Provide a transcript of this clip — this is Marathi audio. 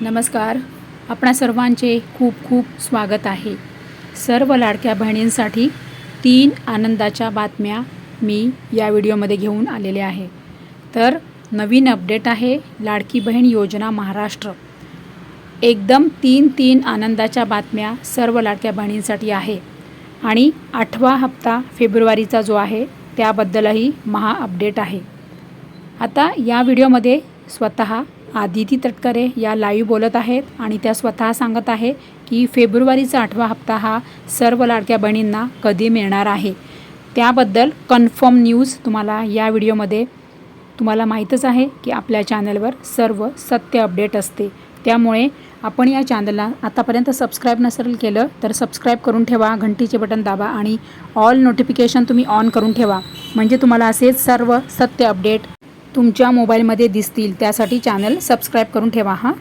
नमस्कार. आपणा सर्वांचे खूप खूप स्वागत आहे. सर्व लाडक्या बहिणींसाठी तीन आनंदाच्या बातम्या मी या व्हिडिओमध्ये घेऊन आलेले आहे. तर नवीन अपडेट आहे लाडकी बहीण योजना महाराष्ट्र. एकदम तीन तीन आनंदाच्या बातम्या सर्व लाडक्या बहिणींसाठी आहे. आणि आठवा हप्ता फेब्रुवारीचा जो आहे त्याबद्दलही महा अपडेट आहे. आता या व्हिडिओमध्ये स्वतः आदिती तटकरे या लाईव्ह बोलत आहेत आणि त्या स्वतः सांगत आहे की फेब्रुवारीचा आठवा हप्ता हा सर्व लाडक्या बहिणींना कधी मिळणार आहे. त्याबद्दल कन्फर्म न्यूज तुम्हाला या व्हिडिओमध्ये तुम्हाला माहीतच आहे की आपल्या चॅनलवर सर्व सत्य अपडेट असते. त्यामुळे आपण या चॅनलला आतापर्यंत सबस्क्राईब नसेल केलं तर सबस्क्राईब करून ठेवा घंटीचे बटन दाबा आणि ऑल नोटिफिकेशन तुम्ही ऑन करून ठेवा. म्हणजे तुम्हाला असेच सर्व सत्य अपडेट तुमच्या मोबाईलमध्ये दिसतील. त्यासाठी चॅनल सबस्क्राईब करून ठेवा हां?